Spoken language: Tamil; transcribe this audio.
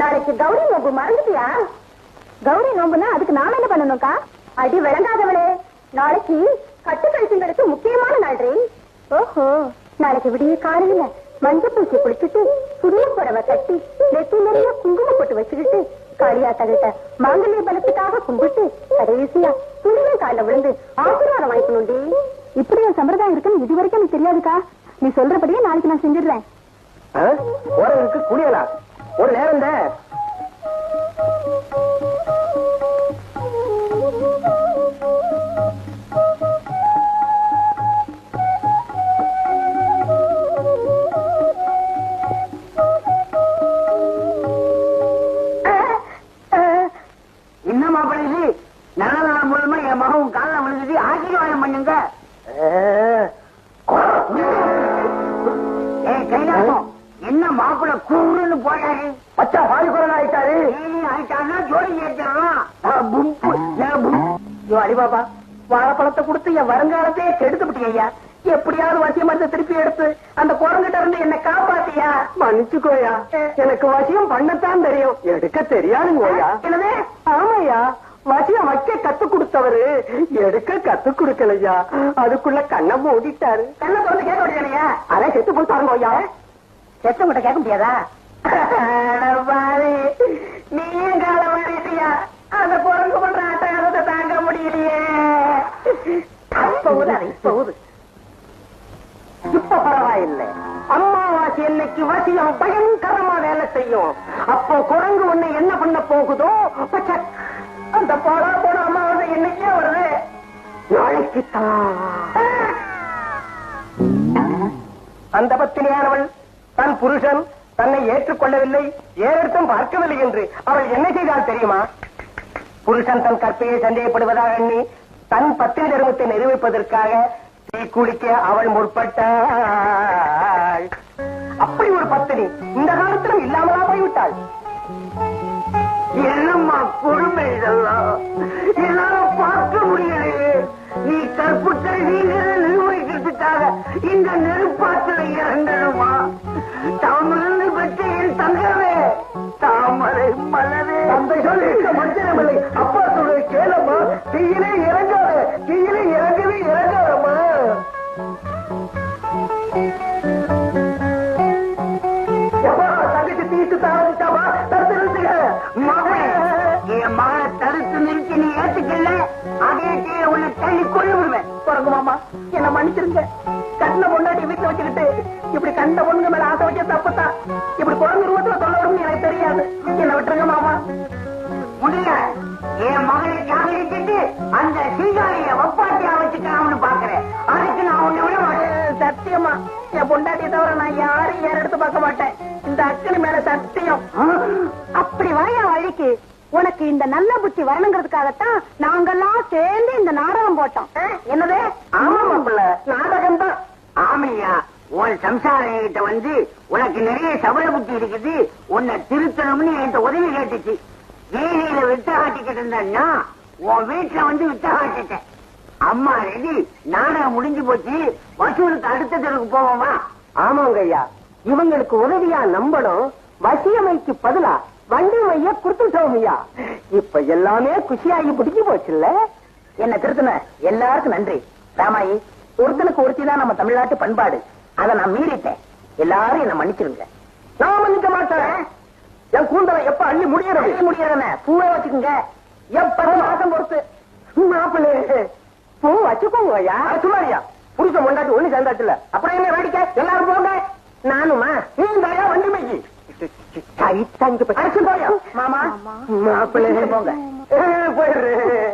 நாளைக்கு கௌரி நோம்பு மறந்துட்டியா? கௌரி நோம்புனா அதுக்கு நாம என்ன பண்ணணும்க்கா? அடி விளங்காதவளே. நாளைக்கு கட்டு கழிச்சுங்களுக்கு முக்கியமான நாள் ஓஹோ நாளைக்கு விடிய காலையில மஞ்சள் பூச்சி குளிச்சுட்டு புதிய புடவை கட்டி நெத்தி நிறைய குங்குமம் போட்டு வச்சுக்கிட்டு காளியாத்தகிட்ட மாங்கல்ய பலத்துக்காக கும்பிட்டு கடைசியா துணியும் காலில் விழுந்து ஆசீர்வாதம் வாங்கிக்கணும்டி. இப்படி ஒரு சம்பிரதாயம் இருக்குன்னு இது வரைக்கும் எனக்கு தெரியாதுக்கா. நீ சொல்றபடியே நாளைக்கு நான் செஞ்சிடுறேன். போறதுக்கு குளியலா? ஒரு நேரம் என்ன மாப்பிள்ளை நல்ல நாள் மூலமா என் மகன் காலில் விழுந்துட்டு ஆசீர்வாதம் பண்ணுங்க. ஏய் கைலாசம். மாப்பிள்ளை கூறுன்னு போறாரு பச்சா பாதி குரல் ஆயிட்டாரு. ஏய், ஆயிட்டான்னா ஜோடி ஐயோ அலிபாபா வாழைப்பழத்தை கொடுத்து என் வருங்காலத்தையே கெடுத்து விட்டீங்க ஐயா? எப்படியாவது வசியம் மருந்து திருப்பி எடுத்து அந்த குரங்கிட்ட இருந்து என்ன காப்பாத்தியா? மன்னிச்சுக்கோயா. எனக்கு வசியம் பண்ணத்தான் தெரியும். எடுக்க தெரியாதுங்கோயா என்னது? ஆமாய்யா வசியம் வைக்க கத்து கொடுத்தவரு. எடுக்க கத்து கொடுக்கலையா? அதுக்குள்ள கண்ணை மூடிட்டாரு. கண்ணை திறந்து கேட்க முடியாதையா அதான் செத்து போய் செத்தவங்கிட்ட கேட்க முடியாதா? நீயும் கால மாறிட்டியா அந்த குரங்கு பண்ற அட்டகாரத்தை தாங்க முடியலையே. இப்ப ஊதாது இப்ப ஊது. இப்ப பரவாயில்லை. அம்மாவாசி என்னைக்கு வசியம் பயங்கரமா வேலை செய்யும். அப்போ குரங்கு ஒண்ணு என்ன பண்ண போகுதோ. அந்த போடா போன அம்மாவாசை என்னைக்கே வருது? நாளைக்கு அந்த பத்தினியானவள் தன் புருஷன் தன்னை ஏற்றுக்கொள்ளவில்லை ஏறெடுத்தும் பார்க்கவில்லை என்று அவள் என்ன செய்தால் தெரியுமா? புருஷன் தன் கற்பையை சந்தேகப்படுவதாக எண்ணி தன் பத்தினி தர்மத்தை நிரூபிப்பதற்காக தீக்குளிக்க அவள் முற்பட்டாள். அப்படி ஒரு பத்தினி இந்த காலத்திலும் இல்லாமலா போய்விட்டாள். சொல்லிக்க அப்பா சொல்றது கேளம்மா. தீயிலே இறங்காத. தீயிலே இறங்கவே இறங்காதம்மா. தங்கச்சி தீட்டு தடுத்து என் தடுத்து நிறுத்தி நீ ஏத்துக்கல. அதே உன்னை தள்ளி கொண்டு விடுவேன். மாமா என்ன மன்னிச்சிருங்க. கண்ண பொண்டாட்டி வீட்டுல வச்சுக்கிட்டு இப்படி கண்ட பொண்ணுங்க மேல ஆசை வச்ச தப்புதான் இப்படி குழந்தை ரூபத்துல சொல்ல வரும்னு எனக்கு தெரியாது. என்ன விட்டுருங்க மாமா. முடியல. என் மகளை காதலிச்சுட்டு அந்த சீகாழிய ஒப்பாட்டியா வச்சுக்கலாம்னு பாக்குறேன் அதுக்கு நான் உன்னை விட மாட்டேன் சத்தியமா. என் பொண்டாட்டியை தவிர நான் யாரும் ஏற எடுத்து பார்க்க மாட்டேன். இந்த அக்கனி மேல சத்தியம். அப்படி வரையா வழிக்கு உனக்கு இந்த நல்ல புத்தி வரணுங்கிறதுக்காகத்தான் நாங்கெல்லாம் சேர்ந்து இந்த நாடகம் போட்டோம். என்னது? ஆமா நாடகம் தான் ஆமையா உன் சம்சாரிட்ட வந்து உனக்கு நிறைய சபல புத்தி இருக்குது. உன்னை திருத்தணும்னு என்கிட்ட உதவி கேட்டுச்சு. வீதியில வித்த காட்டிக்கிட்டு இருந்தேன்னா உன் வீட்டுல வந்து வித்த காட்டிட்டேன். அம்மா ரெடி நாடகம் முடிஞ்சு போச்சு வசூலுக்கு அடுத்த தெருக்கு போவோமா ஆமாங்க ஐயா. இவங்களுக்கு உதவியா நம்பணும் வசியமைக்கு பதிலா வண்டி மைய கொடுத்துட்டோம் ஐயா. இப்ப எல்லாமே குஷியாகி பிடிச்சு போச்சுல்ல? என்ன திருத்தன? எல்லாருக்கும் நன்றி. ராமாயி ஒருத்தனுக்கு ஒருத்தி தான் நம்ம தமிழ்நாட்டு பண்பாடு. அதை நான் மீறிட்டேன். எல்லாரும் என்ன மன்னிச்சிருங்க. நான் மன்னிக்க மாட்டேன். என் கூந்தலை எப்ப அள்ளி முடியறது அள்ளி முடியறன பூவை வச்சுக்கோங்க. எப்ப மாசம் பொறுத்து. மாப்பிள்ளை. பூ வச்சுக்கோங்க ஐயா சும்மாரியா புருஷ முண்டாட்டி ஒண்ணு சேர்ந்தாச்சுல அப்புறம் என்ன வேடிக்கை? எல்லாரும் போங்க. நானுமா? நீங்க வண்டி மைக்கு மாமா? மாப்பிள்ளை போங்க. போயிடுறேன்.